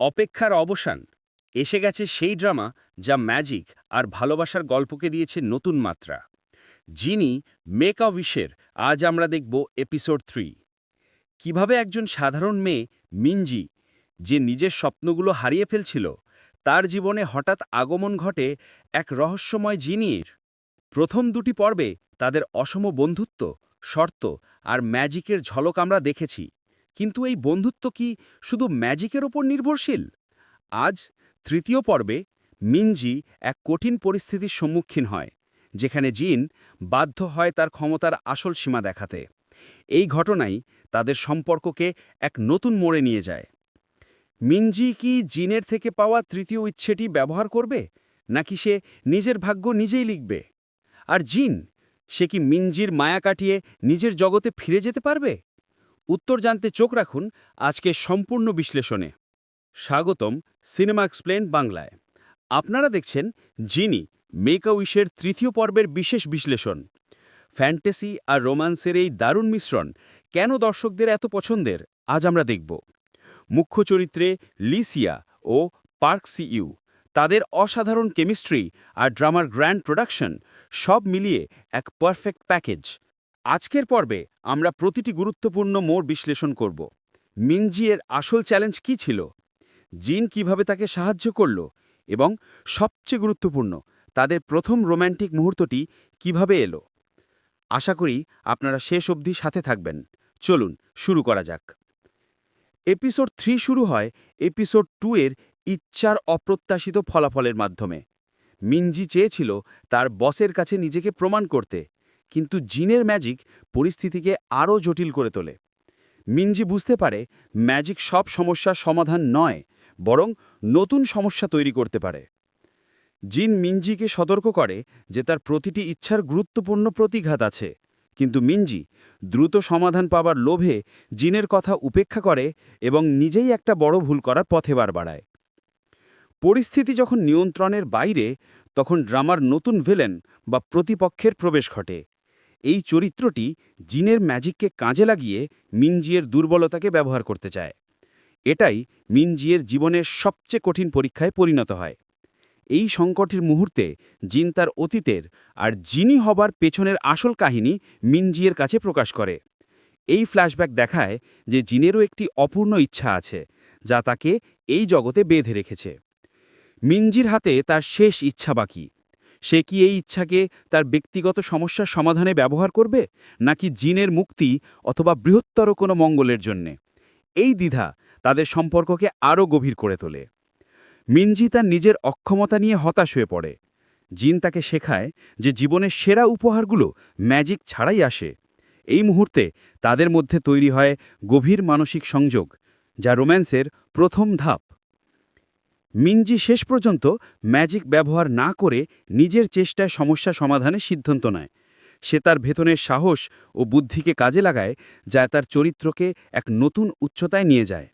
অপেক্ষার অবসান। এসে গেছে সেই ড্রামা যা ম্যাজিক আর ভালোবাসার গল্পকে দিয়েছে নতুন মাত্রা। যিনি মেক আ উইশের আজ আমরা দেখব এপিসোড থ্রি। কীভাবে একজন সাধারণ মেয়ে, মিনজি, যে নিজের স্বপ্নগুলো হারিয়ে ফেলছিল, তার জীবনে হঠাৎ আগমন ঘটে এক রহস্যময় জিনির। প্রথম দুটি পর্বে তাদের অসম বন্ধুত্ব, শর্ত আর ম্যাজিকের ঝলক আমরা দেখেছি। কিন্তু এই বন্ধুত্ব কি শুধু ম্যাজিকের ওপর নির্ভরশীল? আজ তৃতীয় পর্বে মিনজি এক কঠিন পরিস্থিতির সম্মুখীন হয়, যেখানে জিন বাধ্য হয় তার ক্ষমতার আসল সীমা দেখাতে। এই ঘটনাই তাদের সম্পর্ককে এক নতুন মোড়ে নিয়ে যায়। মিনজি কি জিনের থেকে পাওয়া তৃতীয় ইচ্ছেটি ব্যবহার করবে, নাকি সে নিজের ভাগ্য নিজেই লিখবে? আর জিন, সে কি মিনজির মায়া কাটিয়ে নিজের জগতে ফিরে যেতে পারবে? উত্তর জানতে চোখ রাখুন আজকে সম্পূর্ণ বিশ্লেষণে। স্বাগতম সিনেমা এক্সপ্লেন বাংলায়। আপনারা দেখছেন জিনি মেকা উইশের তৃতীয় পর্বের বিশেষ বিশ্লেষণ। ফ্যান্টাসি আর রোমান্সের এই দারুণ মিশ্রণ কেন দর্শকদের এত পছন্দের, আজ আমরা দেখব। মুখ্য চরিত্রে লিসিয়া ও পার্ক সিইউ, তাদের অসাধারণ কেমিস্ট্রি আর ড্রামার গ্র্যান্ড প্রোডাকশন সব মিলিয়ে এক পারফেক্ট প্যাকেজ। আজকের পর্বে আমরা প্রতিটি গুরুত্বপূর্ণ মোড় বিশ্লেষণ করব। মিনজিয়ের আসল চ্যালেঞ্জ কি ছিল? জিন কীভাবে তাকে সাহায্য করল? এবং সবচেয়ে গুরুত্বপূর্ণ, তাদের প্রথম রোম্যান্টিক মুহূর্তটি কীভাবে এলো? আশা করি আপনারা শেষ অবধি সাথে থাকবেন। চলুন, শুরু করা যাক। এপিসোড থ্রি শুরু হয় এপিসোড টু এর ইচ্ছার অপ্রত্যাশিত ফলাফলের মাধ্যমে। মিনজি চেয়েছিল তার বসের কাছে নিজেকে প্রমাণ করতে। কিন্তু জিনের ম্যাজিক পরিস্থিতিকে আরও জটিল করে তোলে। মিনজি বুঝতে পারে, ম্যাজিক সব সমস্যার সমাধান নয়, বরং নতুন সমস্যা তৈরি করতে পারে। জিন মিনজিকে সতর্ক করে যে তার প্রতিটি ইচ্ছার গুরুত্বপূর্ণ প্রতিঘাত আছে। কিন্তু মিনজি দ্রুত সমাধান পাবার লোভে জিনের কথা উপেক্ষা করে এবং নিজেই একটা বড় ভুল করার পথে বার বাড়ায়। পরিস্থিতি যখন নিয়ন্ত্রণের বাইরে, তখন ড্রামার নতুন ভিলেন বা প্রতিপক্ষের প্রবেশ ঘটে। এই চরিত্রটি জিনের ম্যাজিককে কাজে লাগিয়ে মিনজিয়ের দুর্বলতাকে ব্যবহার করতে চায়। এটাই মিনজিয়ের জীবনের সবচেয়ে কঠিন পরীক্ষায় পরিণত হয়। এই সংকটের মুহূর্তে জিন তার অতীতের আর জিনি হবার পেছনের আসল কাহিনী মিনজিয়ের কাছে প্রকাশ করে। এই ফ্ল্যাশব্যাক দেখায় যে জিনেরও একটি অপূর্ণ ইচ্ছা আছে, যা তাকে এই জগতে বেঁধে রেখেছে। মিনজির হাতে তার শেষ ইচ্ছা বাকি। সে কি এই ইচ্ছাকে তার ব্যক্তিগত সমস্যার সমাধানে ব্যবহার করবে, নাকি জিনের মুক্তি অথবা বৃহত্তর কোনো মঙ্গলের জন্যে? এই দ্বিধা তাদের সম্পর্ককে আরও গভীর করে তোলে। মিনজি তার নিজের অক্ষমতা নিয়ে হতাশ হয়ে পড়ে। জিন তাকে শেখায় যে জীবনের সেরা উপহারগুলো ম্যাজিক ছাড়াই আসে। এই মুহূর্তে তাদের মধ্যে তৈরি হয় গভীর মানসিক সংযোগ, যা রোম্যান্সের প্রথম ধাপ। মিনজি শেষ পর্যন্ত ম্যাজিক ব্যবহার না করে নিজের চেষ্টায় সমস্যা সমাধানের সিদ্ধান্ত নেয়। সে তার ভেতনের সাহস ও বুদ্ধিকে কাজে লাগায়, যা তার চরিত্রকে এক নতুন উচ্চতায় নিয়ে যায়।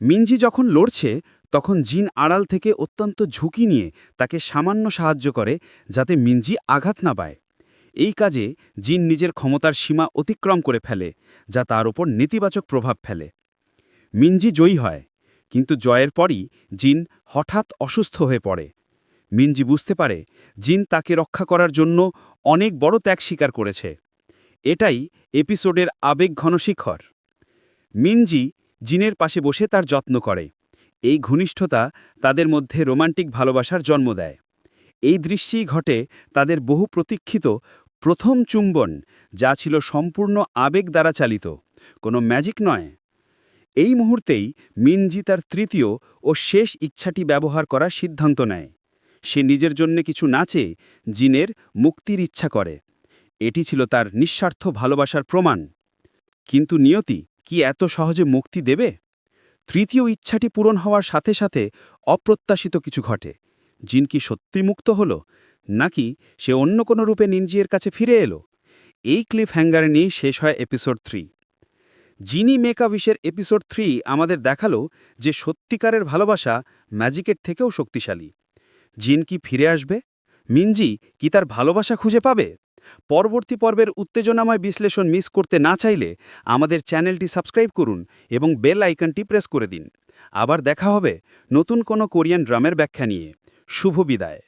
মিনজি যখন লড়ছে, তখন জিন আড়াল থেকে অত্যন্ত ঝুঁকি নিয়ে তাকে সামান্য সাহায্য করে, যাতে মিনজি আঘাত না পায়। এই কাজে জিন নিজের ক্ষমতার সীমা অতিক্রম করে ফেলে, যা তার ওপর নেতিবাচক প্রভাব ফেলে। মিনজি জয়ী হয়। কিন্তু জয়ের পরই জিন হঠাৎ অসুস্থ হয়ে পড়ে। মিনজি বুঝতে পারে, জিন তাকে রক্ষা করার জন্য অনেক বড় ত্যাগ স্বীকার করেছে। এটাই এপিসোডের আবেগঘন শিখর। মিনজি জিনের পাশে বসে তার যত্ন করে। এই ঘনিষ্ঠতা তাদের মধ্যে রোমান্টিক ভালোবাসার জন্ম দেয়। এই দৃশ্যেই ঘটে তাদের বহু প্রতীক্ষিত প্রথম চুম্বন, যা ছিল সম্পূর্ণ আবেগ দ্বারা চালিত। কোনো ম্যাজিক নয়। এই মুহূর্তেই মিনজি তার তৃতীয় ও শেষ ইচ্ছাটি ব্যবহার করার সিদ্ধান্ত নেয়। সে নিজের জন্য কিছু না চেয়ে জিনের মুক্তির ইচ্ছা করে। এটি ছিল তার নিঃস্বার্থ ভালোবাসার প্রমাণ। কিন্তু নিয়তি কি এত সহজে মুক্তি দেবে? তৃতীয় ইচ্ছাটি পূরণ হওয়ার সাথে সাথে অপ্রত্যাশিত কিছু ঘটে। জিন কি সত্যি মুক্ত হল? নাকি সে অন্য কোনো রূপে নিনজিয়ের কাছে ফিরে এলো? এই ক্লিফ হ্যাঙ্গারে নিয়েই শেষ হয় এপিসোড থ্রি। জিনি মেকাভিশের এপিসোড থ্রি আমাদের দেখাল যে সত্যিকারের ভালোবাসা ম্যাজিকের থেকেও শক্তিশালী। জিন কি ফিরে আসবে? মিনজি কি তার ভালোবাসা খুঁজে পাবে? পরবর্তী পর্বের উত্তেজনাময় বিশ্লেষণ মিস করতে না চাইলে আমাদের চ্যানেলটি সাবস্ক্রাইব করুন এবং বেল আইকনটি প্রেস করে দিন। আবার দেখা হবে নতুন কোনো কোরিয়ান ড্রামের ব্যাখ্যা নিয়ে। শুভ বিদায়।